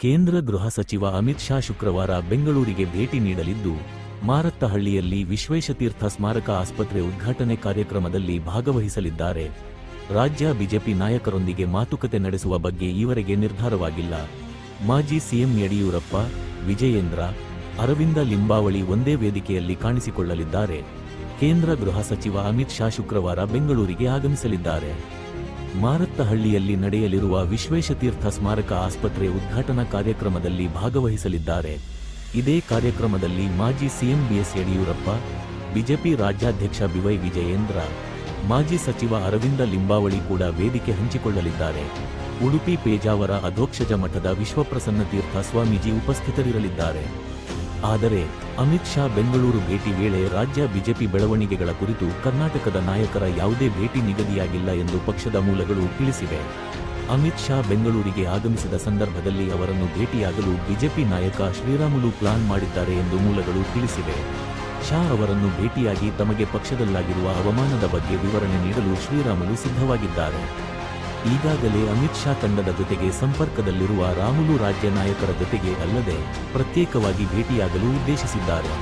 ಕೇಂದ್ರ ಗೃಹ ಸಚಿವ ಅಮಿತ್ ಶಾ ಶುಕ್ರವಾರ ಬೆಂಗಳೂರಿಗೆ ಭೇಟಿ ನೀಡಲಿದ್ದು, ಮಾರತ್ತಹಳ್ಳಿಯಲ್ಲಿ ವಿಶ್ವೇಶತೀರ್ಥ ಸ್ಮಾರಕ ಆಸ್ಪತ್ರೆ ಉದ್ಘಾಟನೆ ಕಾರ್ಯಕ್ರಮದಲ್ಲಿ ಭಾಗವಹಿಸಲಿದ್ದಾರೆ. ರಾಜ್ಯ ಬಿಜೆಪಿ ನಾಯಕರೊಂದಿಗೆ ಮಾತುಕತೆ ನಡೆಸುವ ಬಗ್ಗೆ ಈವರೆಗೆ ನಿರ್ಧಾರವಾಗಿಲ್ಲ. ಮಾಜಿ ಸಿಎಂ ಯಡಿಯೂರಪ್ಪ, ವಿಜಯೇಂದ್ರ, ಅರವಿಂದ ಲಿಂಬಾವಳಿ ಒಂದೇ ವೇದಿಕೆಯಲ್ಲಿ ಕಾಣಿಸಿಕೊಳ್ಳಲಿದ್ದಾರೆ. ಕೇಂದ್ರ ಗೃಹ ಸಚಿವ ಅಮಿತ್ ಶಾ ಶುಕ್ರವಾರ ಬೆಂಗಳೂರಿಗೆ ಆಗಮಿಸಲಿದ್ದಾರೆ. ಮಾರತ್ತಹಳ್ಳಿಯಲ್ಲಿ ನಡೆಯಲಿರುವ ವಿಶ್ವೇಶತೀರ್ಥ ಸ್ಮಾರಕ ಆಸ್ಪತ್ರೆ ಉದ್ಘಾಟನಾ ಕಾರ್ಯಕ್ರಮದಲ್ಲಿ ಭಾಗವಹಿಸಲಿದ್ದಾರೆ. ಇದೇ ಕಾರ್ಯಕ್ರಮದಲ್ಲಿ ಮಾಜಿ ಸಿಎಂ ಬಿಎಸ್ ಯಡಿಯೂರಪ್ಪ, ಬಿಜೆಪಿ ರಾಜ್ಯಾಧ್ಯಕ್ಷ ಬಿವೈ ವಿಜಯೇಂದ್ರ, ಮಾಜಿ ಸಚಿವ ಅರವಿಂದ ಲಿಂಬಾವಳಿ ಕೂಡ ವೇದಿಕೆ ಹಂಚಿಕೊಳ್ಳಲಿದ್ದಾರೆ. ಉಡುಪಿ ಪೇಜಾವರ ಅಧೋಕ್ಷಜ ಮಠದ ವಿಶ್ವಪ್ರಸನ್ನ ತೀರ್ಥ ಸ್ವಾಮೀಜಿ ಉಪಸ್ಥಿತರಿರಲಿದ್ದಾರೆ. ಆದರೆ ಅಮಿತ್ ಶಾ ಬೆಂಗಳೂರು ಭೇಟಿ ವೇಳೆ ರಾಜ್ಯ ಬಿಜೆಪಿ ಬೆಳವಣಿಗೆಗಳ ಕುರಿತು ಕರ್ನಾಟಕದ ನಾಯಕರ ಯಾವುದೇ ಭೇಟಿ ನಿಗದಿಯಾಗಿಲ್ಲ ಎಂದು ಪಕ್ಷದ ಮೂಲಗಳು ತಿಳಿಸಿವೆ. ಅಮಿತ್ ಶಾ ಬೆಂಗಳೂರಿಗೆ ಆಗಮಿಸಿದ ಸಂದರ್ಭದಲ್ಲಿ ಅವರನ್ನು ಭೇಟಿಯಾಗಲು ಬಿಜೆಪಿ ನಾಯಕ ಶ್ರೀರಾಮುಲು ಪ್ಲಾನ್ ಮಾಡಿದ್ದಾರೆ ಎಂದು ಮೂಲಗಳು ತಿಳಿಸಿವೆ. ಶಾ ಅವರನ್ನು ಭೇಟಿಯಾಗಿ ತಮಗೆ ಪಕ್ಷದಲ್ಲಾಗಿರುವ ಅವಮಾನದ ಬಗ್ಗೆ ವಿವರಣೆ ನೀಡಲು ಶ್ರೀರಾಮುಲು ಸಿದ್ಧವಾಗಿದ್ದಾರೆ. ಈಗಾಗಲೇ ಅಮಿತ್ ಶಾ ತಂಡದ ಜೊತೆಗೆ ಸಂಪರ್ಕದಲ್ಲಿರುವ ರಾಹುಲು ರಾಜ್ಯ ನಾಯಕರ ಜೊತೆಗೆ ಅಲ್ಲದೆ ಪ್ರತ್ಯೇಕವಾಗಿ ಭೇಟಿಯಾಗಲು ಉದ್ದೇಶಿಸಿದ್ದಾರೆ.